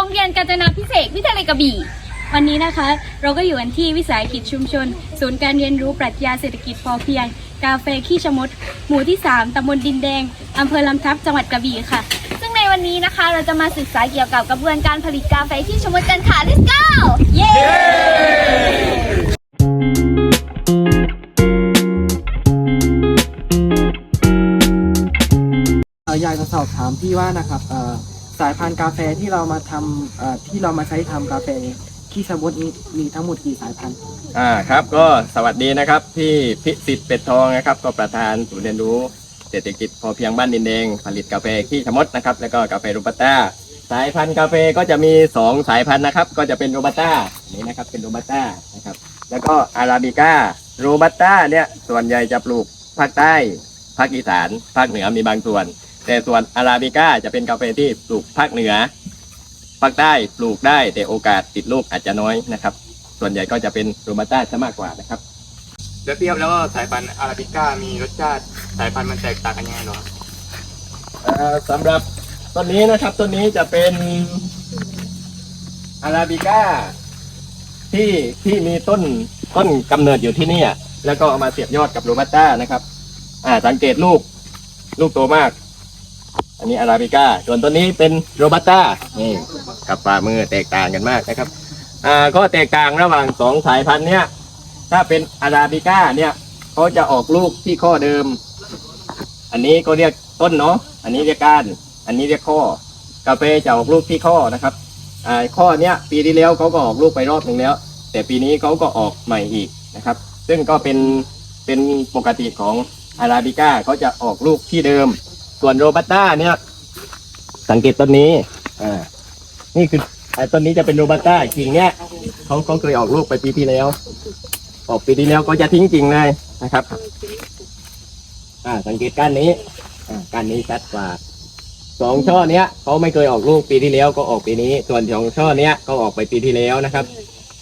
รงเรียนกาญจนาพิเศษวิทยาลัยกระบี่ วันนี้นะคะ เราก็อยู่กันที่วิสาหกิจชุมชน ศูนย์การเรียนรู้ปรัชญาเศรษฐกิจพอเพียง กาแฟขี้ชะมด หมู่ที่ 3ตำบลดินแดงอำเภอลำทับจังหวัดกระบี่ค่ะ ซึ่งในวันนี้นะคะเราจะมาศึกษาเกี่ยวกับกระบวนการผลิตกาแฟขี้ชะมดกันค่ะ let's go เย้ เอ่ออยากจะสอบถามพี่ว่านะครับเอ่อ สายพันธุ์กาแฟที่เรามาทำเอ่อที่เรามาใช้ทำกาแฟขี้สมุทรนี้มีทั้งหมดกี่สายพันธุ์อ่าครับก็สวัสดีนะครับพี่พิสิทธิ์เป็ดทองนะครับ ก็ประธานศูนย์เรียนรู้เศรษฐกิจพอเพียงบ้านดินแดงผลิตกาแฟขี้ชะมดนะครับแล้วก็กาแฟโรบัสต้าสายพันธุ์กาแฟก็จะมี2สายพันธุ์นะครับ ก็จะเป็นโรบัสต้านี่นะครับเป็นโรบัสต้านะครับแล้วก็อาราบิก้าโรบัสต้าเนี่ยส่วนใหญ่จะปลูกภาคใต้ภาคอีสานภาคเหนือมีบางส่วน แต่ส่วนอาราบิก้าจะเป็นกาแฟที่ปลูกภาคเหนือภาคใต้ปลูกได้แต่โอกาสติดลูกอาจจะน้อยนะครับ ส่วนใหญ่ก็จะเป็นโรบัสต้าซะมากกว่านะครับแล้วเทียบแล้วสายพันธุ์อาราบิก้ามีรสชาติสายพันธุ์มันแตกต่างกันยังไงเหรอเอ่อสำหรับต้นนี้นะครับต้นนี้จะเป็นอาราบิก้าที่ที่มีต้นต้นกำเนิดอยู่ที่เนี่ยแล้วก็เอามาเสียบยอดกับโรบัสต้านะครับ อ่า สังเกตลูก ลูกโตมาก อันนี้อาราบิก้าส่วนต้นนี้เป็นโรบัสต้านี่กับฝ่ามือแตกต่างกันมากนะครับอ่าก็แตกต่างระหว่างสองสายพันธุ์เนี่ยถ้าเป็นอาราบิก้าเนี่ยเขาจะออกลูกที่ข้อเดิม อันนี้ก็เรียกต้นเนาะอันนี้เรียกก้านอันนี้เรียกข้อกาแฟจะออกลูกที่ข้อนะครับอ่าข้อเนี้ยปีที่แล้วเขาก็ออกลูกไปรอบหนึ่งแล้ว แต่ปีนี้เขาก็ออกใหม่อีกนะครับ ซึ่งก็เป็นเป็นปกติของอาราบิก้าเขาจะออกลูกที่เดิม ส่วนโรบัสต้าเนี่ยสังเกตต้นนี้อ่านี่คือไอ้ต้นนี้จะเป็นโรบัสต้ากิ่งเนี้ยเขาเขาเคยออกลูกไปปีที่แล้ว ออกปีที่แล้วก็จะทิ้งกิ่งเลยนะครับ อ่า สังเกตก้านนี้ อ่าก้านนี้ชัดกว่าสองช่อเนี้ยเขาไม่เคยออกลูกปีที่แล้วก็ออกปีนี้ ส่วนสองช่อเนี้ยก็ออกไปปีที่แล้วนะครับ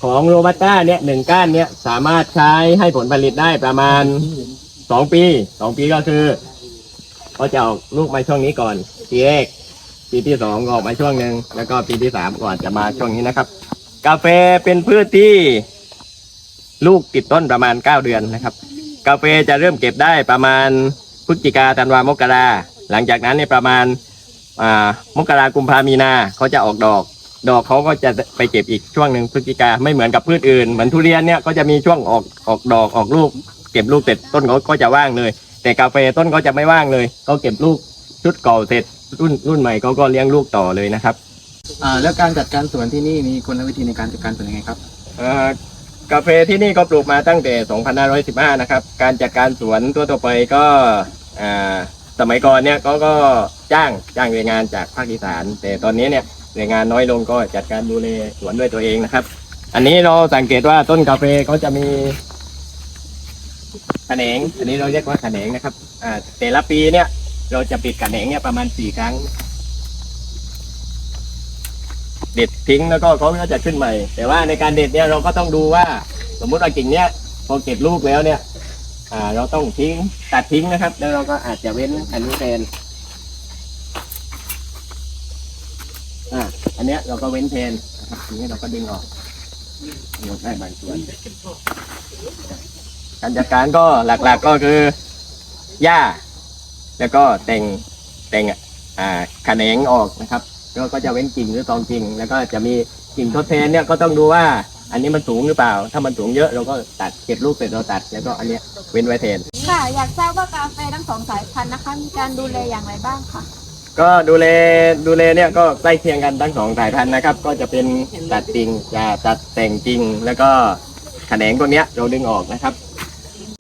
ของโรบัสต้าเนี่ยหนึ่งก้านเนี้ยสามารถใช้ให้ผลผลิตได้ประมาณสองปีสองปีก็คือ เขาจะออกลูกมาช่วงนี้ก่อน ปีแรก ปีที่สองออกมาช่วงหนึ่งแล้วก็ปีที่สามก่อนจะมาช่วงนี้นะครับ กาแฟเป็นพืชที่ ลูกติดต้นประมาณเก้าเดือนนะครับ กาแฟจะเริ่มเก็บได้ประมาณพฤศจิกาธันวามกราหลังจากนั้นเนี่ยประมาณอ่ามกรากุมภามีนาเขาจะออกดอก ดอกเขาก็จะไปเก็บอีกช่วงหนึ่งพฤศจิกาไม่เหมือนกับพืชอื่น เหมือนทุเรียนเนี่ยก็จะมีช่วงออกออกดอกออกลูก เก็บลูกเสร็จต้นเขาก็จะว่างเลย แต่กาแฟต้นเขาจะไม่ว่างเลยเขาเก็บลูกชุดเก่าเสร็จรุ่นรุ่นใหม่เขาก็เลี้ยงลูกต่อเลยนะครับอ่าแล้วการจัดการสวนที่นี่มีกลวิธีในการจัดการสวนยังไงครับเอ่อกาแฟที่นี่ก็ปลูกมาตั้งแต่ 2515 นะครับ การจัดการสวนตัวต่อไปก็อ่าสมัยก่อนเนี่ยก็ก็จ้างจ้างแรงงานจากภาคอีสาน แต่ตอนนี้เนี่ยแรงงานน้อยลงก็จัดการดูแลสวนด้วยตัวเองนะครับ อันนี้เราสังเกตว่าต้นกาแฟเขาจะมีแขนงอันนี้เราเรียกว่าแขนงนะครับอ่าแต่ละปีเนี่ย เราจะปิดแขนงเนี่ยประมาณสี่ครั้ง เด็ดทิ้งแล้วก็เขาก็จะขึ้นใหม่ แต่ว่าในการเด็ดเนี่ยเราก็ต้องดูว่า สมมุติว่ากิ่งเนี้ยพอเก็บลูกแล้วเนี่ยอ่าเราต้องทิ้งตัดทิ้งนะครับ แล้วเราก็อาจจะเว้นอันนี้แทนอ่าอันเนี้ยเราก็เว้นแทนนะครับอันนี้เราก็ดึงออกหมดได้บางส่วน การจัดการก็หลักๆก็คือหญ้า แล้วก็แต่งแต่งอ่าแขนงออกนะครับก็ก็จะเว้นกิ่งหรือตองกิ่งแล้วก็จะมีกิ่งทดแทนเนี่ยก็ต้องดูว่า อันนี้มันสูงหรือเปล่า ถ้ามันสูงเยอะเราก็ตัดเก็บลูกเสร็จเราตัด แล้วก็อันเนี้ยเว้นไว้แทน ค่ะ อยากทราบว่ากาแฟทั้งสองสายพันธุ์นะคะ มีการดูแลอย่างไรบ้างค่ะก็ดูแลดูแลเนี่ยก็ใกล้เคียงกันทั้งสองสายพันธุ์นะครับ ก็จะเป็นตัดกิ่งจะตัดแต่งกิ่งแล้วก็แขนงพวกเนี้ยเราดึงออกนะครับ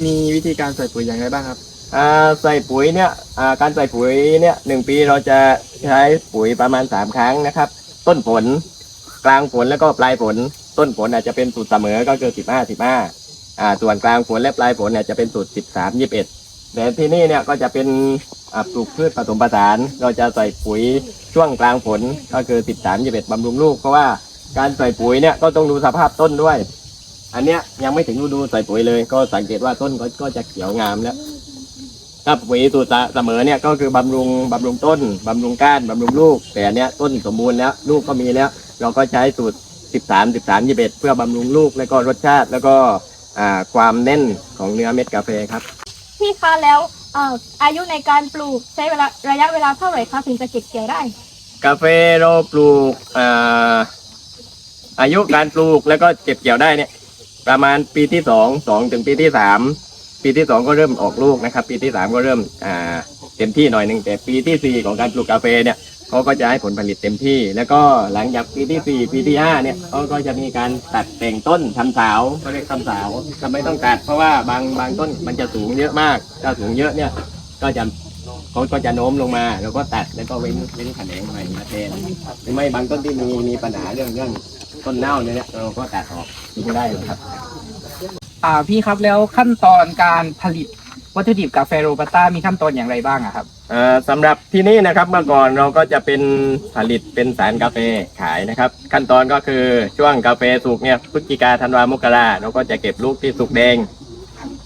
มีวิธีการใส่ปุ๋ยอย่างไรบ้างครับ อ่าใส่ปุ๋ยเนี่ยอ่าการใส่ปุ๋ยเนี่ยหนึ่งปีเราจะใช้ปุ๋ยประมาณสามครั้งนะครับ ต้นผลกลางผลแล้วก็ปลายผล ต้นผลอาจจะเป็นสูตรเสมอก็คือสิบห้าสิบห้าอ่าส่วนกลางผลและปลายผลเนี่ยจะเป็นสูตรสิบสามยี่สิบเอ็ดแต่ที่นี่เนี่ยก็จะเป็นอ่าปลูกพืชผสมผสาน เราจะใส่ปุ๋ยช่วงกลางผลก็คือสิบสามยี่สิบเอ็ดบำรุงลูกเพราะว่าการใส่ปุ๋ยเนี่ยก็ต้องดูสภาพต้นด้วย อันเนี้ยยังไม่ถึงฤดูใส่ปุ๋ยเลย ก็สังเกตว่าต้นก็ก็จะเขียวงามแล้ว ถ้าปุ๋ยสูตรเสมอเนี่ยก็คือบำรุงบำรุงต้นบำรุงก้านบำรุงลูก แต่อันเนี้ยต้นสมบูรณ์แล้วลูกก็มีแล้ว เราก็ใช้สูตร 13 13 21 เพื่อบำรุงลูกแล้วก็รสชาติแล้วก็อ่าความแน่นของเนื้อเม็ดกาแฟครับ พี่คะแล้วเอ่ออายุในการปลูกใช้เวลาระยะเวลาเท่าไหร่คะถึงจะเก็บเกี่ยวได้ กาแฟเราปลูกอ่าอายุการปลูกแล้วก็เก็บเกี่ยวได้เนี่ย ประมาณปีที่สองสองถึงปีที่สามปีที่สองก็เริ่มออกลูกนะครับ ปีที่สามก็เริ่มอ่าเต็มที่หน่อยหนึ่งแต่ปีที่สี่ของการปลูกกาแฟเนี่ยเขาก็จะให้ผลผลิตเต็มที่ แล้วก็หลังจากปีที่สี่ปีที่ห้าเนี่ยเขาก็จะมีการตัดแต่งต้นทำสาวเขาเรียกทำสาวก็ไม่ต้องตัด เพราะว่าบางบางต้นมันจะสูงเยอะมากถ้าสูงเยอะเนี่ยก็จะเขาก็จะโน้มลงมา แล้วก็ตัดแล้วก็เว้นเว้นแขนงใหม่มาแทนหรือไม่บางต้นที่มีมีปัญหาเรื่องเรื่อง ต้นเน่าเนี่ยเราก็ตัดออกก็ได้เลยครับอ่าพี่ครับแล้วขั้นตอนการผลิตวัตถุดิบกาแฟโรบัสต้ามีขั้นตอนอย่างไรบ้างอะครับเอ่อสำหรับที่นี่นะครับเมื่อก่อนเราก็จะเป็นผลิตเป็นสารกาแฟขายนะครับ ขั้นตอนก็คือช่วงกาแฟสุกเนี่ยพฤศจิกาธันวามกราเราก็จะเก็บลูกที่สุกแดง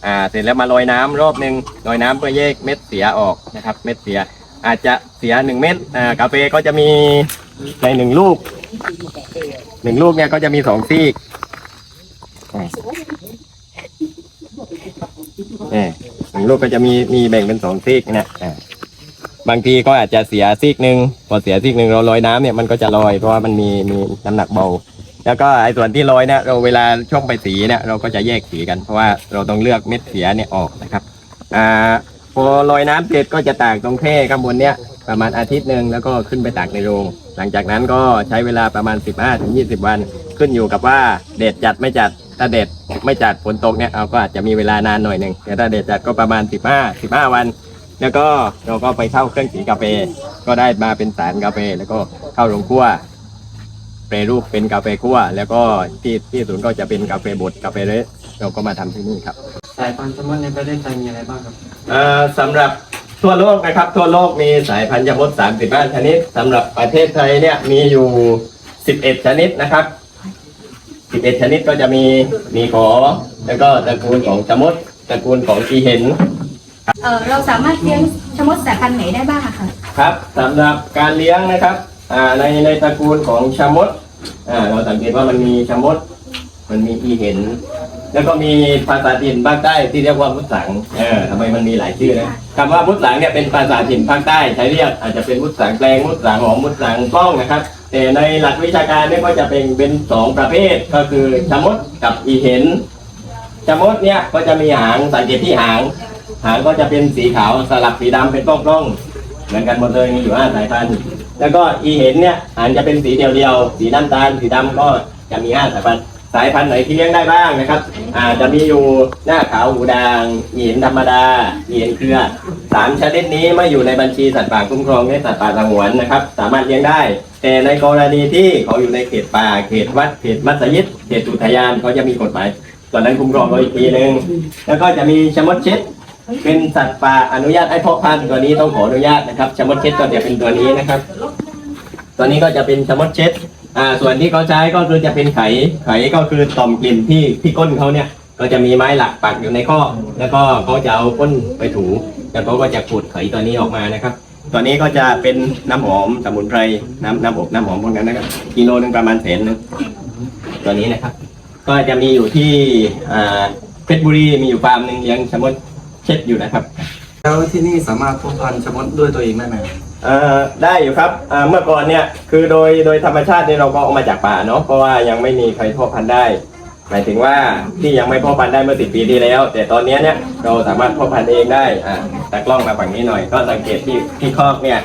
อ่าเสร็จแล้วมาลอยน้ำรอบหนึ่งลอยน้ำเพื่อแยกเม็ดเสียออกนะครับ เม็ดเสียอาจจะเสียหนึ่งเม็ดอ่ากาแฟก็จะมีในหนึ่งลูก หนึ่งลูกเนี่ยก็จะมีสองซีกอ่าเนี่ยหนึ่งลูกก็จะมีมีแบ่งเป็นสองซีกเนี่ยอ่าบางทีก็อาจจะเสียซีกหนึ่งพอเสียซีกหนึ่งเราลอยน้ำเนี่ยมันก็จะลอยเพราะว่ามันมีมีน้ำหนักเบา แล้วก็ไอ้ส่วนที่ลอยเนี่ยเราเวลาช่วงไปสีเนี่ยเราก็จะแยกสีกันเพราะว่าเราต้องเลือกเม็ดเสียเนี่ยออกนะครับอ่าพอลอยน้ำเสร็จก็จะตากตรงแคร่ข้างบนเนี่ยประมาณอาทิตย์หนึ่งแล้วก็ขึ้นไปตากในโรง หลังจากนั้นก็ใช้เวลาประมาณ 15-20 วัน ขึ้นอยู่กับว่าเด็ดจัดไม่จัดถ้าเด็ดไม่จัดฝนตกเนี่ยเราก็อาจจะมีเวลานานหน่อยหนึ่งแต่ถ้าเด็ดจัดก็ประมาณ 15 15 วัน แล้วก็เราก็ไปเข้าเครื่องสีกาแฟก็ได้มาเป็นสารกาแฟแล้วก็เข้าโรงคั่วแปรรูปเป็นกาแฟคั่ว แล้วก็ที่ที่ศูนย์ก็จะเป็นกาแฟบดกาแฟเละเราก็มาทำที่นี่ครับสายพันธุ์แซลมอนในประเทศไทยมีอะไรบ้างครับเอ่อสำหรับ ทั่วโลกนะครับ ทั่วโลกมีสายพันธุ์ยมด35 ชนิดสำหรับประเทศไทยเนี่ยมีอยู่ 11 ชนิดนะครับ 11 ชนิดก็จะมีมีขอ แล้วก็ตระกูลของชะมดตระกูลของอีเห็น เออเราสามารถเลี้ยงชะมดสายพันธุ์ไหนได้บ้างอะคะครับสำหรับการเลี้ยงนะครับอ่าในในตระกูลของชะมดอ่าเราสังเกตว่ามันมีชะมด มันมีอีเห็น แล้วก็มีภาษาถิ่นภาคใต้ที่เรียกว่ามุดสังเออทำไมมันมีหลายชื่อนะคำว่ามุดสังเนี่ยเป็นภาษาถิ่นภาคใต้ใช้เรียกอาจจะเป็นมุดสังแปลงมุดสังหอมมุดสังกล้องนะครับ แต่ในหลักวิชาการเนี่ยก็จะเป็นเป็นสองประเภทก็คือชะมดกับอีเห็นชะมดเนี่ยก็จะมีหางสังเกตที่หาง หางก็จะเป็นสีขาวสลับสีดำเป็นปล้องๆเหมือนกันหมดเลยมีอยู่ห้าสายพันธุ์แล้วก็อีเห็นเนี่ยหางจะเป็นสีเดียวๆสีน้ำตาลสีดำก็จะมีห้าสายพันธุ์ สายพันธุ์ไหนที่เลี้ยงได้บ้างนะครับอาจะมีอยู่หน้าขาวหูด่างอีเห็นธรรมดาอีเห็นเครือสามชนิดนี้ไม่อยู่ในบัญชีสัตว์ป่าคุ้มครองและสัตว์ป่าสงวนนะครับ สามารถเลี้ยงได้ แต่ในกรณีที่เขาอยู่ในเขตป่าเขตวัดเขตมัสยิดเขตอุทยานเขาจะมีกฎหมายส่วนนั้นคุ้มครองเราอีกทีหนึ่งแล้วก็จะมีชมดเช็ดเป็นสัตว์ป่าอนุญาตให้เพาะพันธุ์ตัวนี้ต้องขออนุญาตนะครับชมดเช็ดก็จะเป็นตัวนี้นะครับ ตัวนี้ก็จะเป็นชมดเช็ด อ่าส่วนที่เขาใช้ก็คือจะเป็นไขไขก็คือต่อมกลิ่นที่ที่ก้นเขาเนี่ย ก็จะมีไม้หลักปักอยู่ในข้อ แล้วก็เขาจะเอาก้นไปถู แล้วเขาก็จะขูดไขตัวนี้ออกมานะครับตัวนี้ก็จะเป็นน้ำหอมสมุนไพรน้ำน้ำอบน้ำหอมพวกนั้นนะครับกิโลนึงประมาณแสนหนึงตัวนี้นะครับ ก็จะมีอยู่ที่อ่าเพชรบุรีมีอยู่ฟาร์มหนึ่งเลี้ยังชะมดเช็ดอยู่นะครับ แล้วที่นี่สามารถพาะพันธุ์แซลมอนด้วยตัวเองได้ไหม ได้อยู่ครับเมื่อก่อนเนี่ยคือโดยโดยธรรมชาติเนี่ยเราก็เอามาจากป่าเนาะเพราะว่ายังไม่มีใครพาะพันธุ์ได้ หมายถึงว่าที่ยังไม่พาะพันธุ์ได้เมื่อสิบปีที่แล้ว แต่ตอนนี้เนี่ยเราสามารถพาะพันธุ์เองได้อ่าตากล้องมาฝั่งนี้หน่อย ก็สังเกตที่ที่คอกเนี่ย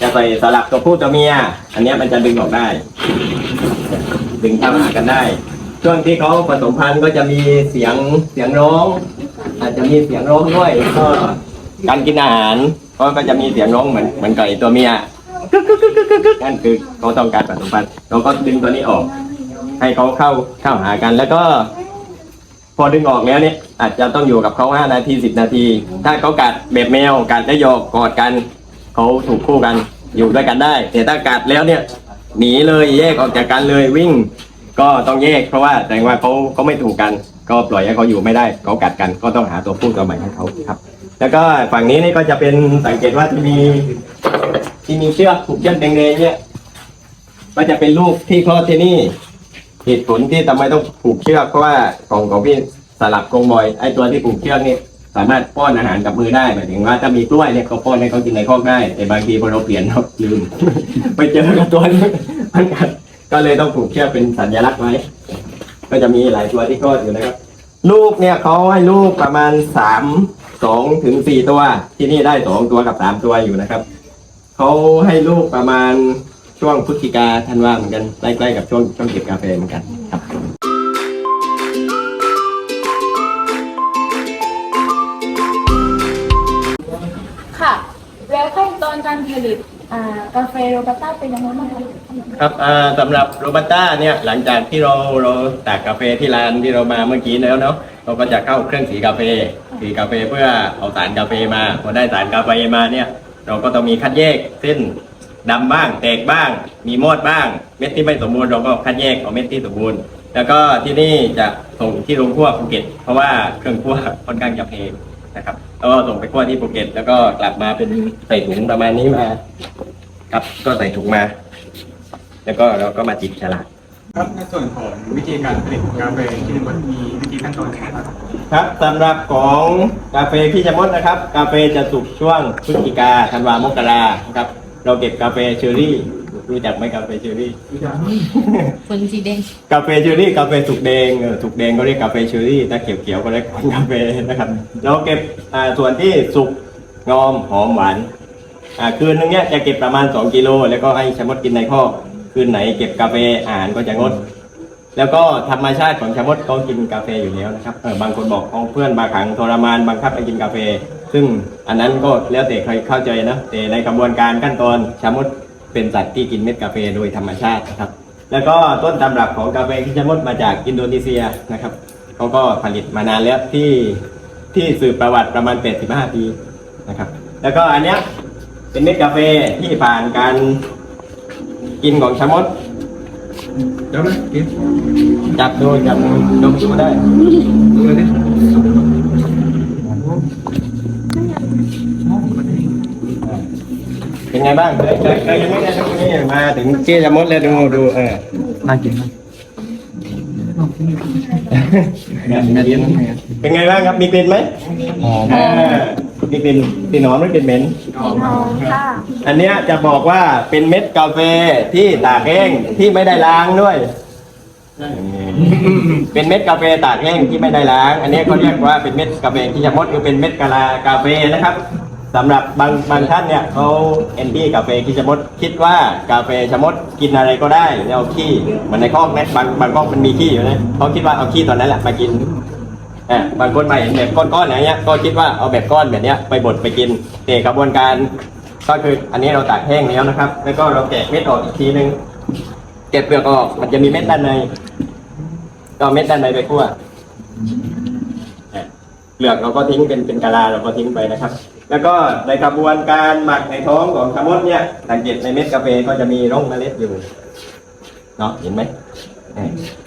จะใส่สลับตัวผู้ตัวเมีย อันนี้มันจะดึงออกได้ ดึงเข้าหากันได้ ช่วงที่เขาผสมพันธุ์ก็จะมีเสียงเสียงร้อง อาจจะมีเสียงร้องด้วยก็การกินอาหาร ก็ก็จะมีเสียงร้องเหมือนเหมือนไก่ตัวเมียกึกกึกกึกกึกกึกกึกนั่นคือเขาต้องการผสมพันธุ์เราก็ดึงตัวนี้ออก ให้เขาเข้าเข้าหากันแล้วก็ พอดึงออกแล้วเนี่ย อาจจะต้องอยู่กับเขาห้านาทีสิบนาที ถ้าเขากัดแบบแมวกัดได้หยอกกอดกันเขาถูกคู่กันอยู่ด้วยกันได้ แต่ถ้ากัดแล้วเนี่ย หนีเลยแยกออกจากกันเลยวิ่ง ก็ต้องแยกเพราะว่าแต่ว่าเขาเขาไม่ถูกกัน ก็ปล่อยให้เขาอยู่ไม่ได้เขากัดกันก็ต้องหาตัวผู้ตัวใหม่ให้เขาครับ แล้วก็ฝั่งนี้นี่ก็จะเป็นสังเกตว่าที่มีที่มีเชือกผูกเชือกแดงๆเนี่ย ก็จะเป็นลูกที่คลอดที่นี่เหตุผลที่ทำไมต้องผูกเชือกเพราะว่าของของพี่สลับกรงบอยไอ้ตัวที่ผูกเชือกนี่สามารถป้อนอาหารกับมือได้หมายถึงว่าถ้ามีกล้วยเนี่ยเขาป้อนให้เขากินในคอกได้แต่บางทีพอเราเปลี่ยนเราลืม ไปเจอกับตัวนี้มันกัดก็เลยต้องผูกเชือกเป็นสัญลักษณ์ไว้ ก็จะมีหลายตัวที่คลอดอยู่นะครับ ลูกเนี่ยเขาให้ลูกประมาณสามสองถึงสี่ตัว ที่นี่ได้สองตัวกับสามตัวอยู่นะครับเขาให้ลูกประมาณช่วงพฤศจิกาธันวาเหมือนกันใกล้ๆกับช่วงช่วงเก็บกาแฟเหมือนกันครับค่ะ แล้วขั้นตอนการผลิต อ่ากาแฟโรบัสต้าเป็นยังไงบ้างคะครับอ่าสำหรับโรบัสต้าเนี่ยหลังจากที่เราเราตากกาแฟที่ร้านที่เรามาเมื่อกี้แล้วเนาะเราก็จะเข้าเครื่องสีกาแฟสีกาแฟเพื่อเอาสารกาแฟมาพอได้สารกาแฟมาเนี่ยเราก็ต้องมีคัดแยกเส้นดำบ้าง แตกบ้าง มีมอดบ้าง เม็ดที่ไม่สมบูรณ์เราก็คัดแยกเอาเม็ดที่สมบูรณ์ แล้วก็ที่นี่จะส่งที่โรงคั่วภูเก็ตเพราะว่าเครื่องคั่วค่อนข้างจะแพง นะครับแล้วก็ส่งไปคั่วที่ภูเก็ตแล้วก็กลับมาเป็นใส่ถุงประมาณนี้มา ครับก็ใส่ถุงมา แล้วก็เราก็มาจิบฉลากครับในส่วนของวิธีการผลิตกาแฟที่มันมีวิธีขั้นตอนยังไงบ้างครับครับสำหรับของกาแฟพี่ชะมดนะครับ กาแฟจะสุกช่วงพฤศจิกาธันวามกราครับ เราเก็บกาแฟเชอร์ รี่รู้จักไหมกาแฟเชอร์รี่ คนสีแดงกาแฟเชอร์รี่กาแฟสุกแดงเออสุกแดงก็เรียกกาแฟเชอร์รี่ถ้าเขียวๆก็เรียกกาแฟนะครับเราเก็บอ่าส่วนที่สุกงอมหอมหวานอ่าคืนนึงเนี้ยจะเก็บประมาณ 2กิโลแล้วก็ให้ชะมดกินในข้อกคืนไหนเก็บกาแฟอาหารก็จะงด แล้วก็ธรรมชาติของชะมดเขากินกาแฟอยู่แล้วนะครับเออบางคนบอกของเพื่อนมาขังทรมานบังคับให้กินกาแฟ ซึ่งอันนั้นก็แล้วแต่ใครเข้าใจนะแต่ในกระบวนการขั้นตอนชะมด เป็นสัตว์ที่กินเม็ดกาแฟโดยธรรมชาตินะครับ แล้วก็ต้นตำรับของกาแฟที่ชะมดมาจากอินโดนีเซียนะครับเขาก็ผลิตมานานแล้วที่ที่สืบประวัติประมาณ 85 ปีนะครับ แล้วก็อันเนี้ยเป็นเม็ดกาแฟที่ผ่านการกินของชะมดเดี๋ยวนะกินจับดูจับดูดมดูได้ดูเลยดิ เป็นไงบ้างเคยเคยเคยยังไม่ได้ตรงนี้มาถึงเจี๊ยมดแล้วดูดูเออน่ากินมากเป็นไงบ้างครับมีกลิ่นไหมหอมอ่ามีกลิ่นกลิ่นหอมหรือกลิ่นเหม็นค่ะอันเนี้ยจะบอกว่าเป็นเม็ดกาแฟที่ตากแห้งที่ไม่ได้ล้างด้วย เป็นเม็ดกาแฟตากแห้งที่ไม่ได้ล้าง อันนี้เขาเรียกว่าเป็นเม็ดกาแฟที่ชะมดคือเป็นเม็ดกะลากาแฟนะครับ สำหรับบางบางท่านเนี่ยเขาแอนตี้กาแฟที่ชะมด คิดว่ากาแฟชะมดกินอะไรก็ได้แล้วเอาขี้เหมันในคอกนะบางบางคอกมันมีขี้อยู่นะเขาคิดว่าเอาขี้ตอนนั้นแหละมากินอะบางคนมาเห็นแบบก้อนๆอย่างเงี้ยก็คิดว่าเอาแบบก้อนแบบเนี้ยไปบดไปกินแต่กระบวนการ ก็คืออันนี้เราตากแห้งแล้วนะครับ แล้วก็เราแกะเม็ดออกอีกทีนึงเก็บเปลือกออกมันจะมีเม็ดด้านใน ก็เอาเม็ดด้านในไปคั่วอะเปลือกเราก็ทิ้งเป็นเป็นกะลาเราก็ทิ้งไปนะครับ แล้วก็ในกระบวนการหมักในท้องของชะมดเนี่ยสังเกตในเม็ดกาแฟก็จะมีร่องเมล็ดอยู่เนาะเห็นไหม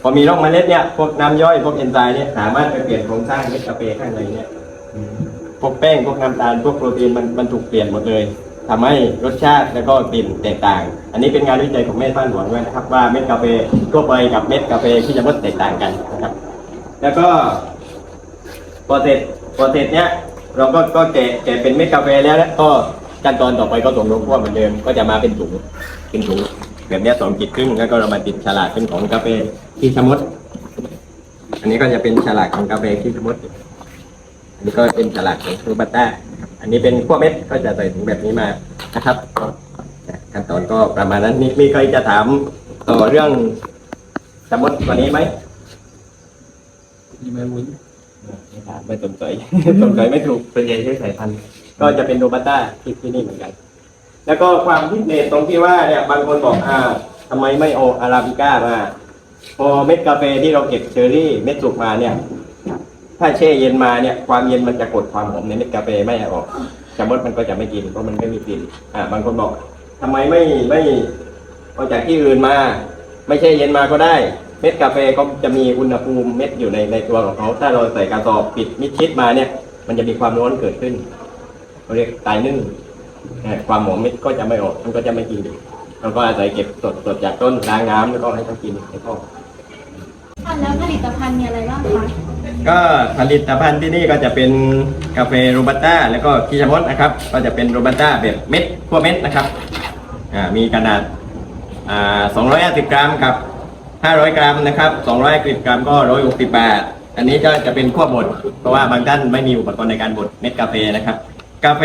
พอมีร่องเมล็ดเนี่ยพวกน้ำย่อยพวกเอนไซม์เนี่ยสามารถไปเปลี่ยนโครงสร้างเม็ดกาแฟข้างในเนี่ยพวกแป้งพวกน้ำตาลพวกโปรตีนมันมันถูกเปลี่ยนหมดเลยทำให้รสชาติแล้วก็กลิ่นแตกต่าง อันนี้เป็นงานวิจัยของแม่ฟ้านหลวงด้วยนะครับ ว่าเม็ดกาแฟทั่วไปกับเม็ดกาแฟที่จะมดแตกต่างกันนะครับ แล้วก็พอเสร็จพอเสร็จเนี้ย เราก็ก็แกะแกะเป็นเม็ดกาแฟแล้วนะก็ขั้นตอนต่อไปก็ส่งลงคั่วเหมือนเดิมก็จะมาเป็นถุงเป็นถุงแบบเนี้ยสองขีดครึ่งแล้วก็เรามาติดฉลากเป็นของกาแฟที่ชะมดอันนี้ก็จะเป็นฉลากของกาแฟที่ชะมดอันนี้ก็เป็นฉลากของซูบัตต้าอันนี้เป็นขั้วเม็ดก็จะใส่ถุงแบบนี้มานะครับขั้นตอนก็ประมาณนั้นมีมีใครจะถามต่อเรื่องชะมดกว่านี้ไหมมีไหมมุ้ย ไม่ถามไม่สนใจสนใจไม่ถูกเป็นใหญ่ใช้สายพันธุ์ก็จะเป็นโรบัสต้าที่ที่นี่เหมือนกัน แล้วก็ความพิเศษตรงที่ว่าเนี่ยบางคนบอกอ่าทำไมไม่เออาราบิก้ามา พอเม็ดกาแฟที่เราเก็บเชอร์รี่เม็ดสุกมาเนี่ย ถ้าแช่เย็นมาเนี่ย ความเย็นมันจะกดความหอมในเม็ดกาแฟไม่ออกชะมดมันก็จะไม่กินเพราะมันไม่มีกลิ่นอ่าบางคนบอกทำไมไม่ไม่เอาจากที่อื่นมา ไม่ใช่เย็นมาก็ได้ เม็ดกาแฟก็จะมีอุณหภูมิเม็ดอยู่ในในตัวของเขา ถ้าเราใส่กระสอบปิดมิดชิดมาเนี่ย มันจะมีความร้อนเกิดขึ้นเขาเรียกตายนึ่งเอ่อความหอมเม็ดก็จะไม่ออกมันก็จะไม่กินเราก็อาศัยเก็บสดสดจากต้นล้างน้ำแล้วก็ให้เขากินให้อแล้วผลิตภัณฑ์มีอะไรบ้างคะก็ผลิตภัณฑ์ที่นี่ก็จะเป็นกาแฟโรบัสต้าแล้วก็คิชามดนะครับ ก็จะเป็นโรบัสต้าแบบเม็ดขั้วเม็ดนะครับอ่ามีขนาดอ่า250 กรัมกับ 500 กรัมนะครับ250กรัมก็ 160บาท อันนี้ก็จะเป็นขั้วบด เพราะว่าบางท่านไม่มีอุปกรณ์ในการบดเม็ดกาแฟนะครับ กาแฟ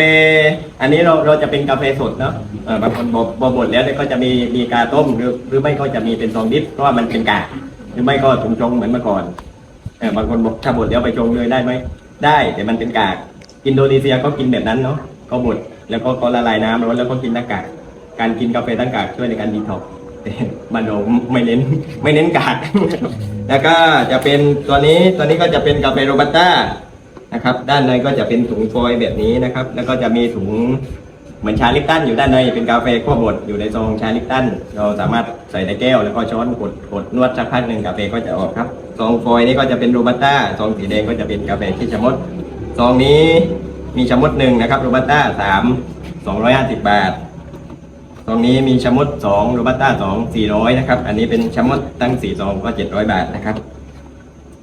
อันนี้เราเราจะเป็นกาแฟสดเนาะบางคนบดบดแล้วก็จะมีมีกาต้มหรือหรือไม่ก็จะมีเป็นซองดิบเพราะว่ามันเป็นกากหรือไม่ก็ถุงชงเหมือนเมื่อก่อนเออบางคนบอกถ้าบดแล้วไปชงเลยได้ไหมได้แต่มันเป็นกาก อินโดนีเซียก็กินแบบนั้นเนาะก็บดแล้วก็ละลายน้ำร้อนแล้วก็กินหน้ากากการกินกาแฟตั้งกากช่วยในการดีท็อกซ์ มันเราไม่เน้นไม่เน้นกากแล้วก็จะเป็นตัวนี้ตัวนี้ก็จะเป็นกาแฟโรบัสต้านะครับ ด้านในก็จะเป็นถุงฟอยล์แบบนี้นะครับ แล้วก็จะมีถุงเหมือนชาลิปตันอยู่ด้านในเป็นกาแฟขั้วบดอยู่ในซองชาลิปตันเราสามารถใส่ในแก้วแล้วก็ช้อนกดกดนวดสักพักหนึ่งกาแฟก็จะออกครับซองฟอยล์นี่ก็จะเป็นโรบัสต้าซองสีแดงก็จะเป็นกาแฟขี้ชะมดซองนี้มีชะมดหนึ่งนะครับโรบัสต้าสามสองร้อยห้าสิบบาท ตรงนี้มีชะมดสองโรบัสต้าสองสี่ร้อยนะครับ อันนี้เป็นชะมดตั้งสี่ซองก็เจ็ดร้อยบาทนะครับ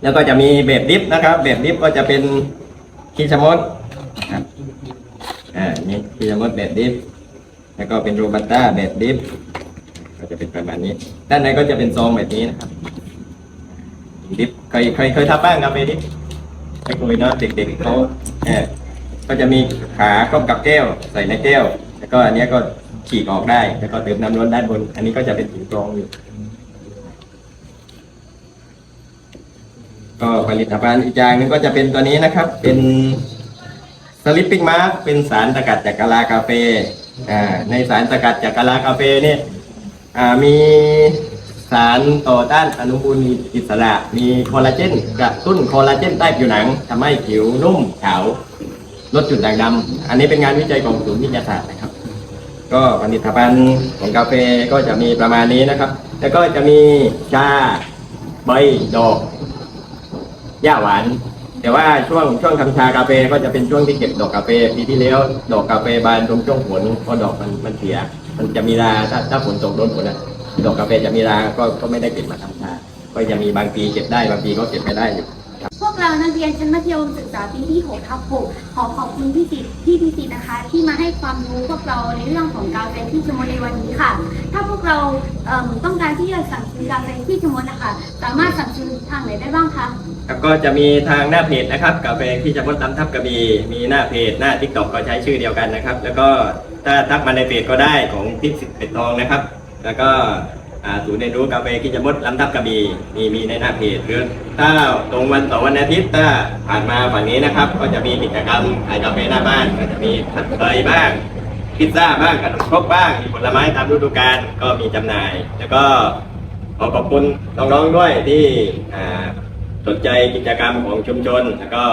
แล้วก็จะมีแบบดิฟนะครับ แบบดิฟก็จะเป็นขี้ชะมดครับอ่านี่ขี้ชะมดแบบดิฟแล้วก็เป็นโรบัสต้าแบบดิฟก็จะเป็นประมาณนี้ ด้านในก็จะเป็นซองแบบนี้นะครับ ดิฟเคยเคยเคยทำบ้างครับเบดิฟไม่เคยเนอะเด็กๆเขาเออก็จะมีขาครอบกับแก้วใส่ในแก้ว แล้วก็อันนี้ก็ ฉีกออกได้ แล้วก็เติมน้ำร้อนด้านบน อันนี้ก็จะเป็นถุงกรองอยู่ ก็ผลิตภัณฑ์อีกอย่างหนึงก็จะเป็นตัวนี้นะครับ เป็นสลิปปิ้งมาร์กเป็นสารสกัดจากกะลากาแฟอ่าในสารสกัดจากกะลากาแฟเนี่ยอ่ามีสารต่อต้านอนุมูลอิสระ มีคอลลาเจนกระตุ้นคอลลาเจนใต้ผิวหนังทำให้ผิวนุ่มขาวลดจุดด่างดำอันนี้เป็นงานวิจัยของศูนย์วิทยาศาสตร์นะครับ ก็ผลิตภัณฑ์ของกาแฟก็จะมีประมาณนี้นะครับ แล้วก็จะมีชาใบดอกหญ้าหวาน แต่ว่าช่วงช่วงทำชากาแฟก็จะเป็นช่วงที่เก็บดอกกาแฟปีที่แล้ว ดอกกาแฟบานตรงช่วงฝนเพราะดอกมันมันเสีย มันจะมีราถ้าถ้าฝนตกโดนฝนอะดอกกาแฟจะมีราก็ก็ไม่ได้เก็บมาทำชาก็จะมีบางปีเก็บได้บางปีก็เก็บไม่ได้อยู่ เรานักเรียนชั้นมัธยมศึกษาปีที่6ทับ6ขอขอบคุณพี่สิทธิ์พี่พิสิทธิ์นะคะ ที่มาให้ความรู้พวกเราในเรื่องของกาแฟที่ชมในวันนี้ค่ะ ถ้าพวกเราเต้องการที่จะสั่งซื้อกาแฟที่ชมนะคะสามารถสั่งซื้อทางไหนได้บ้างคะครับก็จะมีทางหน้าเพจนะครับกาแฟที่จะมดตำทับกระบีมีหน้าเพจหน้าทิกตอกก็ใช้ชื่อเดียวกันนะครับ แล้วก็ถ้าทักมาในเพจก็ได้ของทิพย์สิทธิ์เป็ดทองนะครับ แล้วก็ ศูนย์เรียนรู้กาแฟที่จมดลำทับกระบีมีมีในหน้าเพจหรือถ้าตรงวันเสาร์วันอาทิตย์ถ้าผ่านมาฝั่งนี้นะครับ ก็จะมีกิจกรรมขายกาแฟหน้าบ้านก็จะมีผัดไทยบ้างพิซซ่าบ้างขนมครกบ้างมีผลไม้ตามฤดูกาลก็มีจำหน่าย แล้วก็ขอขอบคุณน้องๆด้วยที่สนใจกิจกรรมของชุมชน แล้วก็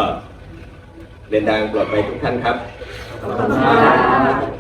เดินทางปลอดภัยทุกท่านครับขอบคุณค่ะ